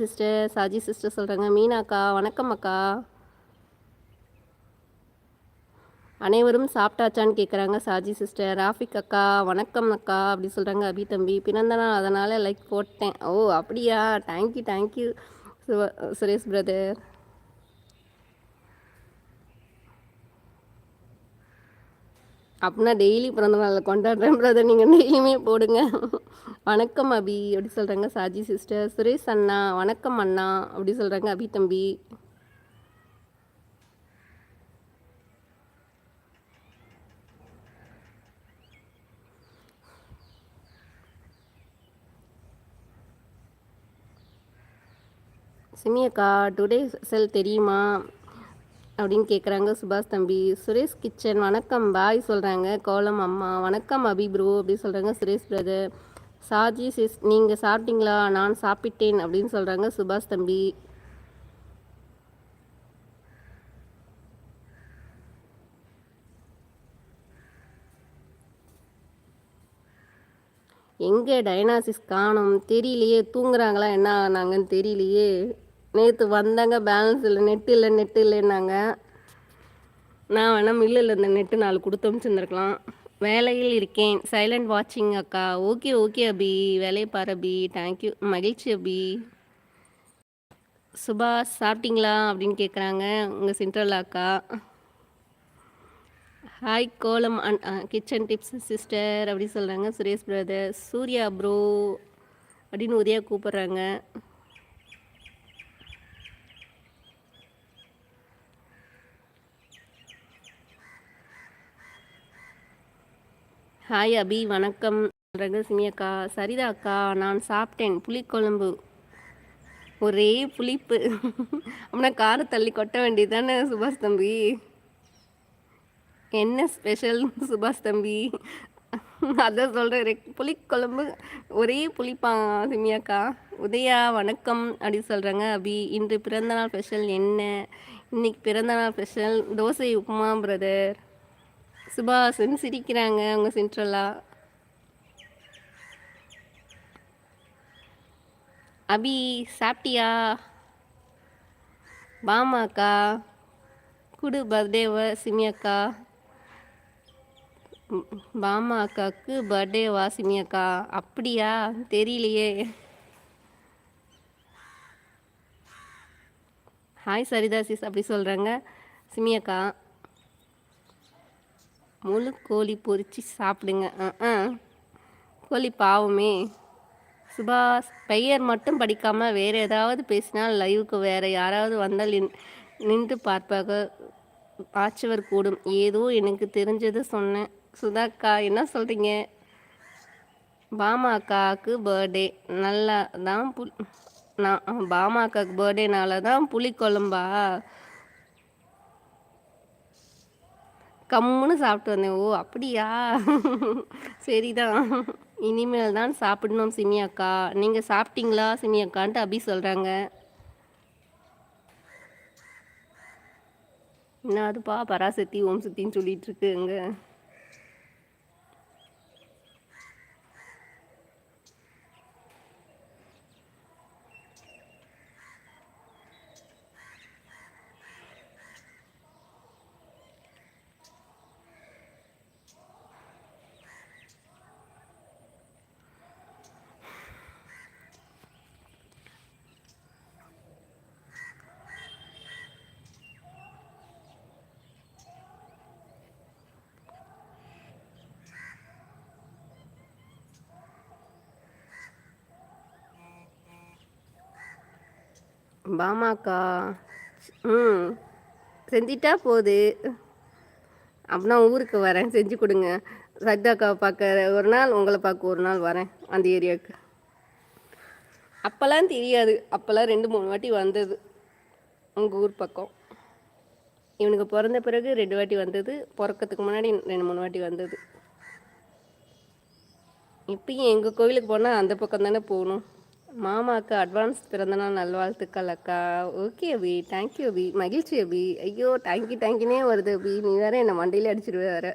Sister Saji sister சொல்கிறாங்க மீனாக்கா வணக்கம் அக்கா. அனைவரும் சாப்பிட்டாச்சான்னு கேட்குறாங்க சாஜி சிஸ்டர். ராஃபிக் அக்கா வணக்கம் அக்கா அப்படி சொல்கிறாங்க அபி தம்பி. பிறந்த நாள் அதனால் லைக் போட்டேன். ஓ அப்படியா? Thank you thank you Suresh brother அப்படின்னா டெய்லி பிறந்த நாளில் கொண்டாடுறேன் பிரதர் நீங்கள் டெய்லியுமே போடுங்க. வணக்கம் அபி. அப்படி சொல்கிறாங்க சாஜி சிஸ்டர் சுரேஷ் அண்ணா வணக்கம் அண்ணா. அப்படி சொல்கிறாங்க அபி தம்பி. சிமியக்கா டுடே செல் தெரியுமா? அப்படின்னு கேட்குறாங்க சுபாஷ் தம்பி. சுரேஷ் கிச்சன் வணக்கம் பாய் சொல்கிறாங்க கோலம் அம்மா வணக்கம் அபி ப்ரோ அப்படி சொல்கிறாங்க சுரேஷ் பிரதர் சாஜி சிஸ் நீங்கள் சாப்பிட்டீங்களா? நான் சாப்பிட்டேன் அப்படின்னு சொல்கிறாங்க சுபாஷ் தம்பி. எங்கே டைனாசிஸ் காணும்? தெரியலையே. தூங்குறாங்களா? என்ன ஆனாங்கன்னு தெரியலையே. நேற்று வந்தாங்க பேலன்ஸ் இல்லை நெட்டு இல்லை நெட்டு இல்லைன்னாங்க. நான் வேணால் மில்லில் இந்த நெட்டு நாலு கொடுத்து அனுப்பிச்சிருந்துருக்கலாம் வேலையில் இருக்கேன். சைலண்ட் வாட்சிங் அக்கா. Okay okay Abhi. வேலையை பாரு அபி. தேங்க்யூ மகிழ்ச்சி அபி. சுபாஷ் சாப்பிட்டீங்களா? அப்படின்னு கேட்குறாங்க உங்கள் சென்ட்ரல் அக்கா? ஹாய் கோலம் அண்ட் கிச்சன் டிப்ஸ் சிஸ்டர் அப்படின்னு சொல்கிறாங்க சுரேஷ் பிரதர் சூர்யா ப்ரோ அப்படின்னு உதயா கூப்பிட்றாங்க. ஹாய் அபி வணக்கம். ரகசிமி அக்கா சரிதா அக்கா நான் சாப்பிட்டேன். புளிக்குழம்பு. ஒரே புளிப்பு. அப்படின்னா காரை தள்ளி கொட்ட வேண்டியது தானே சுபாஷ் தம்பி? என்ன ஸ்பெஷல் சுபாஷ் தம்பி? அதான் சொல்கிறேன் புளிக்குழம்பு. ஒரே புளிப்பா சிமியாக்கா உதயா வணக்கம் அப்படி சொல்கிறாங்க அபி. இன்று பிறந்தநாள் ஸ்பெஷல் என்ன? இன்னைக்கு பிறந்தநாள் ஸ்பெஷல் தோசை உப்புமா பிரதர் சுபாஷன் சிரிக்கிறாங்க அவங்க சென்ட்ரலா அபி சாப்பிட்டியா? பாமாக்கா குடு பர்த்டேவா சிமியக்கா பாமா அக்காவுக்கு பர்த்டேவா சிமியக்கா அப்படியா? தெரியலையே. ஹாய் சரிதா சிஸ் அப்படி சொல்கிறாங்க சிமியக்கா முழு கோழி பொறிச்சு சாப்பிடுங்க. ஆ கோழி பாவமே. சுபாஷ் பெயர் மட்டும் படிக்காமல் வேறு ஏதாவது பேசினால் லைவுக்கு வேறு யாராவது வந்தால் நின்று பார்ப்பாக. ஆச்சவர் கூடும். ஏதோ எனக்கு தெரிஞ்சது சொன்னேன் சுதாக்கா என்ன சொல்கிறீங்க பாமாக்காவுக்கு பர்த்டே நல்லா தான் புல் நான் பாமாக்காவுக்கு பர்த்டேனால தான் புளிக்குழம்பா கம்முன்னு சாப்பிட்டு வந்தேன். ஓ அப்படியா? சரிதான். இனிமேல் தான் சாப்பிடணும் சிமி அக்கா. நீங்கள் சாப்பிட்டீங்களா சிமி அக்கான்ட்டு அபி சொல்கிறாங்க என்ன அதுப்பா பராசக்தி ஓம் சக்தின்னு சொல்லிட்டு இருக்குங்க. பாமாக்கா. ம். செஞ்சிட்டா போகுது அப்படின்னா ஊருக்கு வரேன். செஞ்சு கொடுங்க. சக்தாக்காவை பார்க்க ஒரு நாள் உங்களை பார்க்க ஒரு நாள் வரேன். அந்த ஏரியாவுக்கு. அப்போல்லாம் தெரியாது. அப்போல்லாம் ரெண்டு மூணு வாட்டி வந்தது. உங்கள் ஊர் பக்கம். இவனுக்கு பிறந்த பிறகு ரெண்டு வாட்டி வந்தது. பிறக்கிறதுக்கு முன்னாடி ரெண்டு மூணு வாட்டி வந்தது. இப்பயும் எங்கள் கோவிலுக்கு போனால் அந்த பக்கம் தானே போகணும். மாமாக்கு அட்வான்ஸ் பிறந்தநாள் நல்வாழ்த்துக்கள் அக்கா. Okay Abhi. Thank you Abhi. மகிழ்ச்சி அபி. ஐயோ தேங்க்யூ தேங்க்யூனே வருது அபி. நீ வேற என்னை மண்டையில் அடிச்சிடுவே வேறு.